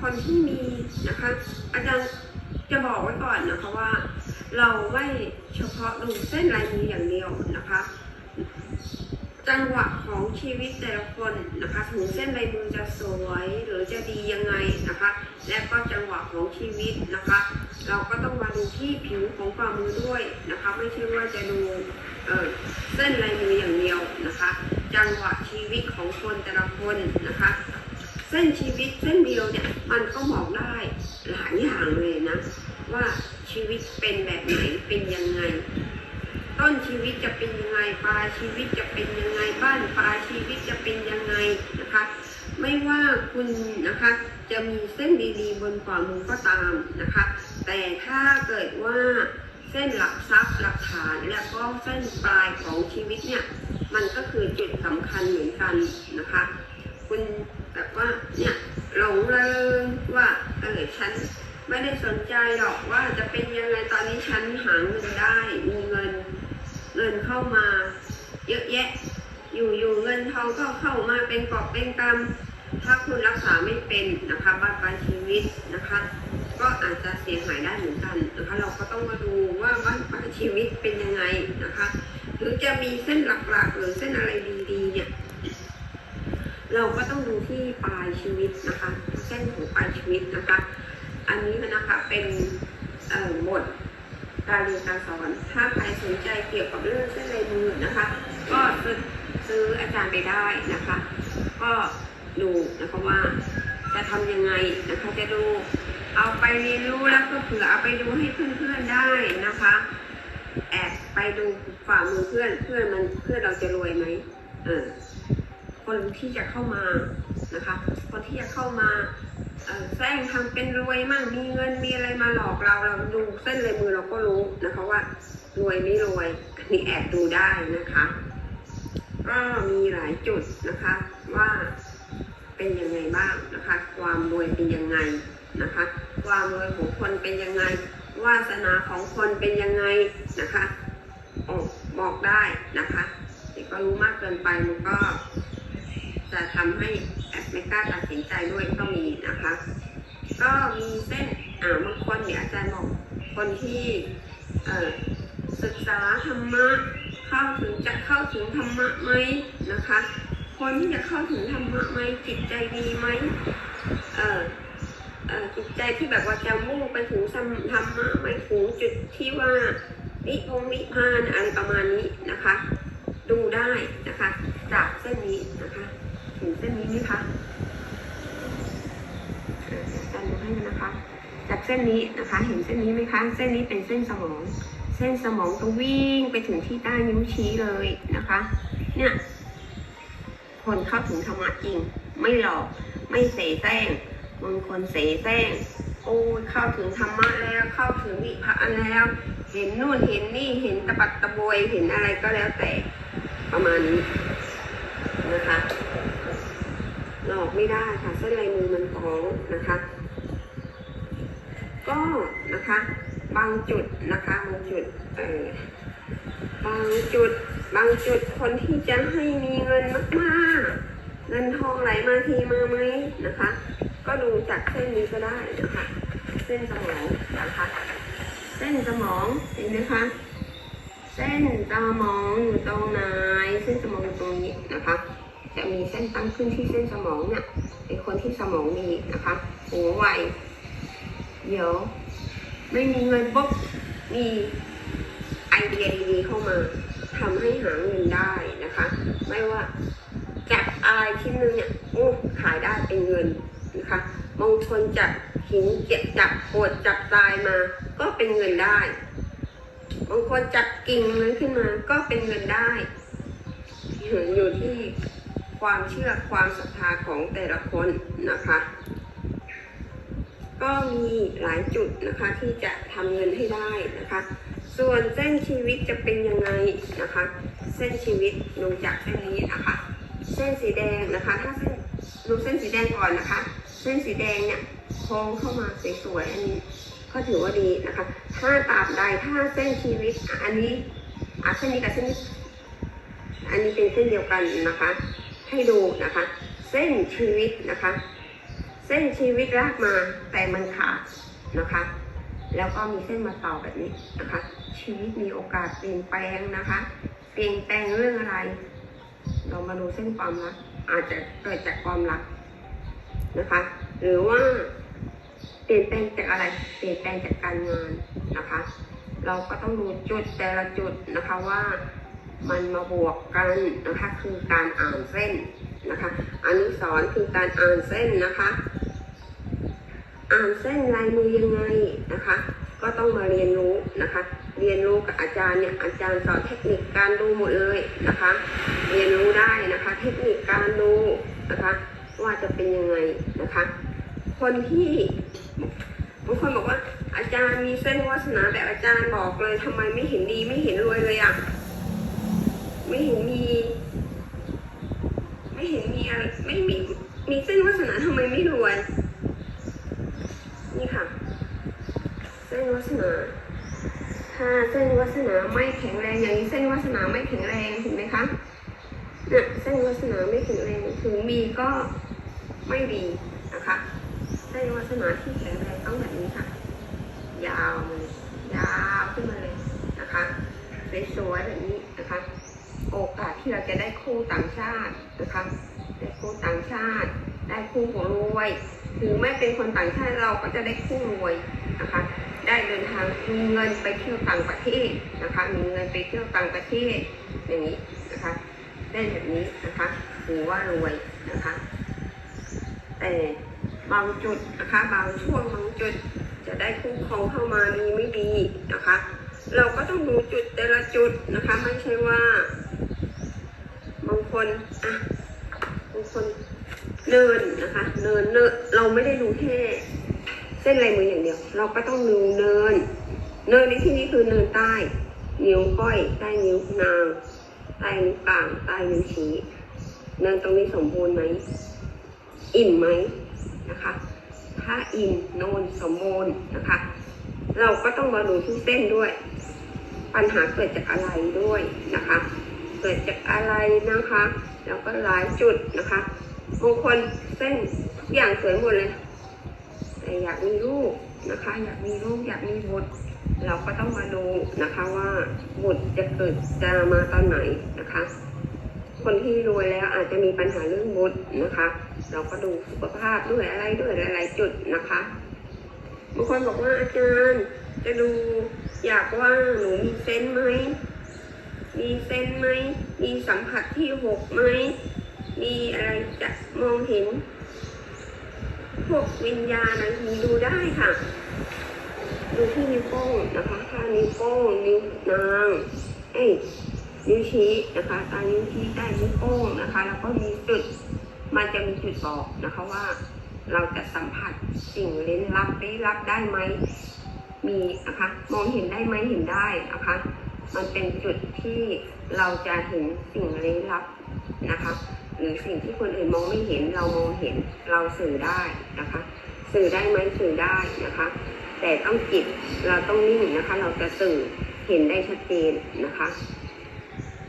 คนที่มีนะคะอาจารย์จะบอกไว้ก่อนนะคะว่า เราไม่เฉพาะดูเส้นลายมืออย่างเดียวนะคะ จังหวะของชีวิตแต่ละคนนะคะถึงเส้นลายมือจะสวยหรือจะดียังไงนะคะ และก็จังหวะของชีวิตนะคะ เราก็ต้องมาดูที่ผิวของฝ่ามือด้วยนะคะ ไม่ใช่ว่าจะดูเออเส้นลายมืออย่างเดียวนะคะ จังหวะชีวิตของคนแต่ละคนนะคะ เส้นชีวิตเส้นเดียวเนี่ยมันก็บอกได้หลายอย่างเลยนะ ว่าชีวิตเป็นแบบไหนเป็นยังไง ต้นชีวิตจะเป็นยังไงปลายชีวิตจะเป็นยังไงบ้านปลายชีวิตจะเป็นยังไงนะคะ ไม่ว่าคุณนะคะจะมีเส้นดีๆบนฝ่ามือก็ตามนะคะ แต่ถ้าเกิดว่าเส้นหลักทรัพย์หลักฐานและก็เส้นปลายของชีวิตเนี่ยมันก็คือจุดสำคัญเหมือนกันนะคะ คุณ แบบว่าเนี่ยหลงเริงว่าเออฉันไม่ได้สนใจหรอกว่าจะเป็นยังไงตอนนี้ฉันหาเงินได้มีเงินเงินเข้ามา เยอะแยะ อยู่ๆเงินทองก็เข้ามาเป็นกอบเป็นกำถ้าคุณรักษาไม่เป็นนะคะบ้านปลายชีวิตนะคะ ก็อาจจะเสียหายได้เหมือนกันนะคะเราก็ต้องมาดูว่าบ้านปลายชีวิตเป็นยังไงนะคะ หรือจะมีเส้นหลักๆหรือเส้นอะไรดีๆเนี่ย เราก็ต้องดู ที่ปลายชีวิตนะคะ เส้นของปลายชีวิตนะคะ อันนี้นะคะเป็นเอ่อบทการเรียนการสอน ถ้าใครสนใจเกี่ยวกับเรื่องเส้นลายมือนะคะ ก็ซื้อซื้ออาจารย์ไปได้นะคะ ก็ดูนะคะว่าจะทำยังไงนะคะจะดูเอาไปเรียนรู้แล้วก็เผื่อเอาไปดูให้เพื่อนๆได้นะคะ แอบไปดูฝ่ามือเพื่อนเพื่อนมันเพื่อนเราจะรวยไหมเออคนที่จะเข้ามา นะคะคนที่จะเข้ามาแซงทำเป็นรวยมั่งมีเงินมีอะไรมาหลอกเราเราดูเส้นลายมือเราก็รู้นะคะว่ารวยไม่รวยอันนี้แอบดูได้นะคะก็มีหลายจุดนะคะว่าเป็นยังไงบ้างนะคะ ความรวยเป็นยังไงนะคะ ความรวยของคนเป็นยังไง วาสนาของคนเป็นยังไงนะคะออกบอกได้นะคะแต่ก็รู้มากเกินไปมันก็ จะทำให้แอบไม่กล้าตัดสินใจด้วยก็มีนะคะ ก็มีเส้นอ่าบางคนเนี่ยอาจารย์บอกคนที่เออศึกษาธรรมะเข้าถึงจะเข้าถึงธรรมะไหมนะคะ คนที่จะเข้าถึงธรรมะไหมจิตใจดีไหมเออเออจิตใจที่แบบว่าจะมุ่งไปถึงธรรมะไปถึงจุดที่ว่านิพพนิพพานอะไรประมาณนี้นะคะ ดูได้นะคะ จากเส้นนี้ นี้ไหมคะอ่าอาจารดูให้นะคะ จากเส้นนี้นะคะ เห็นเส้นนี้ไหมคะ เส้นนี้เป็นเส้นสมอง เส้นสมองก็วิ่งไปถึงที่ใต้นิ้วชี้เลยนะคะ เนี่ย คนเข้าถึงธรรมะจริง ไม่หลอก ไม่เสแสร้งบางคนเสแสร้งโอ้ยเข้าถึงธรรมะแล้วเข้าถึงวิพานแล้ว เห็นนู่นเห็นนี่เห็นตะปัดตะบวยเห็นอะไรก็แล้วแต่ประมาณนี้นะคะ หลอกไม่ได้ค่ะเส้นลายมือมันฟ้องนะคะ ก็นะคะ บางจุดนะคะบางจุดเออบางจุด บางจุดคนที่จะให้มีเงินมากๆ เงินทองไหลมาทีมาไหมนะคะ ก็ดูจากเส้นนี้ก็ได้นะคะเส้นสมองนะคะเส้นสมองเห็นไหมคะเส้นสมองอยู่ตรงไหนเส้นสมองอยู่ตรงนี้นะคะ จะมีเส้นตั้งขึ้นที่เส้นสมองเนี่ยเป็นคนที่สมองดีนะคะหัวไวเดี๋ยว ไม่มีเงินปุ๊บมีไอเดียดีๆเข้ามาทำให้หาเงินได้นะคะ ไม่ว่าจับอะไรชิ้นนึงเนี่ยโอ้ขายได้เป็นเงินนะคะบางคนจับหินเจ็บจับโขดจับทรายมา ก็เป็นเงินได้บางคนจับกิ่งนั้นขึ้นมาก็เป็นเงินได้อยู่ที่ ความเชื่อความศรัทธาของแต่ละคนนะคะ ก็มีหลายจุดนะคะที่จะทำเงินให้ได้นะคะ ส่วนเส้นชีวิตจะเป็นยังไงนะคะ เส้นชีวิตดูจากเส้นนี้นะคะ เส้นสีแดงนะคะ ถ้าเส้นดูเส้นสีแดงก่อนนะคะ เส้นสีแดงเนี่ยโค้งเข้ามาสวยๆอันนี้ก็ถือว่าดีนะคะ ถ้าตราบใดถ้าเส้นชีวิตอันนี้อะเส้นนี้กับเส้นนี้อันนี้เป็นเส้นเดียวกันนะคะ ให้ดูนะคะ เส้นชีวิตนะคะ เส้นชีวิตรากมาแต่มันขาดนะคะ แล้วก็มีเส้นมาต่อแบบนี้นะคะ ชีวิตมีโอกาสเปลี่ยนแปลงนะคะ เปลี่ยนแปลงเรื่องอะไร เรามาดูเส้นความรักอาจจะเกิดจากความรักนะคะ หรือว่าเปลี่ยนแปลงจากอะไร เปลี่ยนแปลงจากการงานนะคะ เราก็ต้องดูจุดแต่ละจุดนะคะว่า มันมาบวกกันนะคะคือการอ่านเส้นนะคะอันนี้สอนคือการอ่านเส้นนะคะ อ่านเส้นลายมือยังไงนะคะ ก็ต้องมาเรียนรู้นะคะ เรียนรู้กับอาจารย์เนี่ยอาจารย์สอนเทคนิคการดูหมดเลยนะคะ เรียนรู้ได้นะคะ เทคนิคการดูนะคะ ว่าจะเป็นยังไงนะคะ คนที่บางคนบอกว่าอาจารย์มีเส้นวาสนาแบบอาจารย์บอกเลยทำไมไม่เห็นดีไม่เห็นรวยเลยอะ่ะ ไม่เห็นมี ไม่เห็นมีอะไรไม่มีมีเส้นวาสนาทำไมไม่รวย นี่ค่ะ เส้นวาสนา ถ้าเส้นวาสนาไม่แข็งแรงอย่างนี้เส้นวาสนาไม่แข็งแรงเห็นไหมคะเนี่ยเส้นวาสนาไม่แข็งแรงถึงมีก็ไม่ดีนะคะเส้นวาสนาที่แข็งแรงต้องแบบนี้ค่ะ ยาวมาเลยยาวขึ้นมาเลยนะคะสวยๆแบบนี้นะคะ โอกาส ที่เราจะได้คู่ต่างชาตินะคะได้คู่ต่างชาติ ได้คู่หัวรวยถึงไม่เป็นคนต่างชาติเราก็จะได้คู่รวยนะคะ ได้เดินทางมีเงินไปเที่ยวต่างประเทศนะคะ มีเงินไปเที่ยวต่างประเทศอย่างนี้นะคะ ได้แบบนี้นะคะถือว่ารวยนะคะแต่บางจุดนะคะบางช่วงบางจุดจะได้คู่ครองเข้ามาดีไม่ดีนะคะ เราก็ต้องดูจุดแต่ละจุดนะคะ ไม่ใช่ว่า คนอะบางคนเนินนะคะเนินเนินเราไม่ได้ดูแค่เส้นลายมืออย่างเดียว เราก็ต้องดูเนิน เนินในที่นี้คือเนินใต้ นิ้วก้อยใต้นิ้วนางใต้นิ้วกลางใต้นิ้วชี้เนินตรงนี้สมบูรณ์ไหมอิ่มไหมนะคะ ถ้าอิ่มโนนสมบูรณ์นะคะ เราก็ต้องมาดูที่เส้นด้วย ปัญหาเกิดจากอะไรด้วยนะคะ เกิดจากอะไรนะคะ แล้วก็หลายจุดนะคะบางคนเส้นทุกอย่างสวยหมดเลย แต่อยากมีลูกนะคะ อยากมีลูกอยากมีบุตร เราก็ต้องมาดูนะคะว่าบุตรจะเกิดจะมาตอนไหนนะคะ คนที่รวยแล้วอาจจะมีปัญหาเรื่องบุตรนะคะ เราก็ดูสุขภาพด้วยอะไรด้วยหลายๆจุดนะคะบางคนบอกว่าอาจารย์จะดูอยากว่าหนูมีเซนไหม มีเซนไหม มีสัมผัสที่หกไหม มีอะไรจะมองเห็น พวกวิญญาณอะไรมีดูได้ค่ะ ดูที่นิ้วโป้งนะคะถ้านิ้วโป้งนิ้วนางเอ้ยนิ้วชี้นะคะตานิ้วชี้ใต้นิ้วโป้งนะคะ แล้วก็มีจุด มันจะมีจุดบอกนะคะว่า เราจะสัมผัสสิ่งเล่นลับได้รับได้ไหม มีนะคะ มองเห็นได้ไหมเห็นได้นะคะ มันเป็นจุดที่เราจะเห็นสิ่งล่นลับนะคะ หรือสิ่งที่คนอื่นมองไม่เห็นเรามองเห็นเราสื่อได้นะคะ สื่อได้ไหมสื่อได้นะคะ แต่ต้องจิตเราต้องนิ่งนะคะ เราจะสื่อเห็นได้ชัดเจนนะคะ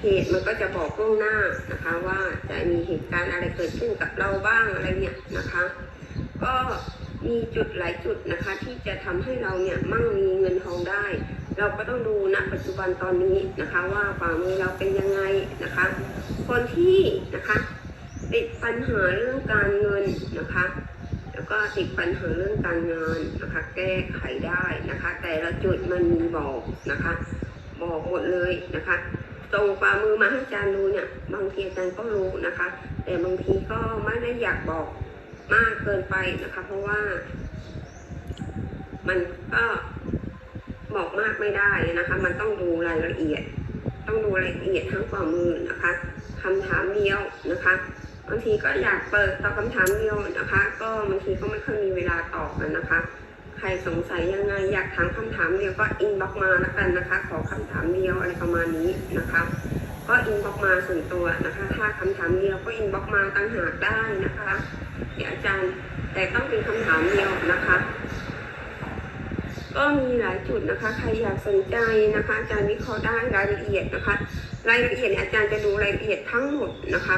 เหตุมันก็จะบอกล่วงหน้านะคะ ว่าจะมีเหตุการณ์อะไรเกิดขึ้นกับเราบ้างอะไรเนี่ยนะคะ ก็มีจุดหลายจุดนะคะ ที่จะทำให้เราเนี่ยมั่งมีเงินทองได้ เราก็ต้องดูณปัจจุบันตอนนี้นะคะ ว่าฝ่ามือเราเป็นยังไงนะคะ คนที่นะคะติดปัญหาเรื่องการเงินนะคะ แล้วก็ติดปัญหาเรื่องการงานนะคะ แก้ไขได้นะคะ แต่ละจุดมันมีบอกนะคะ บอกหมดเลยนะคะตรงฝ่ามือมาให้อาจารย์ดูเนี่ยบางทีอาจารย์ก็รู้นะคะ แต่บางทีก็ไม่ได้อยากบอกมากเกินไปนะคะ เพราะว่า มันก็ บอกมากไม่ได้นะคะ มันต้องดูรายละเอียด ต้องดูรายละเอียดทั้งฝ่ามือนะคะคำถามเดียวนะคะบางทีก็อยากเปิดตอบคำถามเดียวนะคะ ก็บางทีก็ไม่ค่อยมีเวลาตอบกันนะคะ ใครสงสัยยังไงอยากถามคำถามเดียวก็อินบ็อกมาแล้วกันนะคะ ขอคำถามเดียวอะไรประมาณนี้นะคะ ก็อินบ็อกมาส่วนตัวนะคะ ถ้าคำถามเดียวก็อินบ็อกมาตั้งหากได้นะคะเดี๋ยวอาจารย์แต่ต้องเป็นคำถามเดียวนะคะ ก็มีหลายจุดนะคะ ใครอยากสนใจนะคะ อาจารย์วิเคราะห์ได้รายละเอียดนะคะ รายละเอียดอาจารย์จะดูรายละเอียดทั้งหมดนะคะ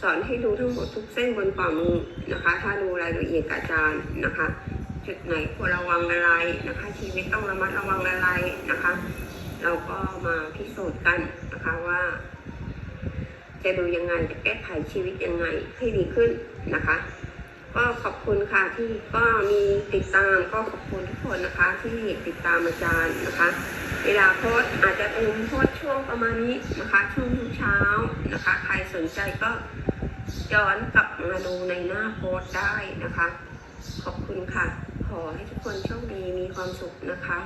สอนให้ดูทั้งหมดทุกเส้นบนฝ่ามือนะคะ ถ้าดูรายละเอียดอาจารย์นะคะ จุดไหนควรระวังอะไรนะคะ ชีวิตต้องระมัดระวังอะไรนะคะ เราก็มาพิสูจน์กันนะคะว่า จะดูยังไงจะแก้ไขชีวิตยังไงให้ดีขึ้นนะคะ ก็ขอบคุณค่ะที่ก็มีติดตามก็ขอบคุณทุกคนนะคะ ที่ติดตามอาจารย์นะคะ เวลาโพสอาจจะเป็นโพสช่วงประมาณนี้นะคะช่วงเช้านะคะ ใครสนใจก็ย้อนกลับมาดูในหน้าโพสได้นะคะ ขอบคุณค่ะ ขอให้ทุกคนโชคดีมีความสุขนะคะ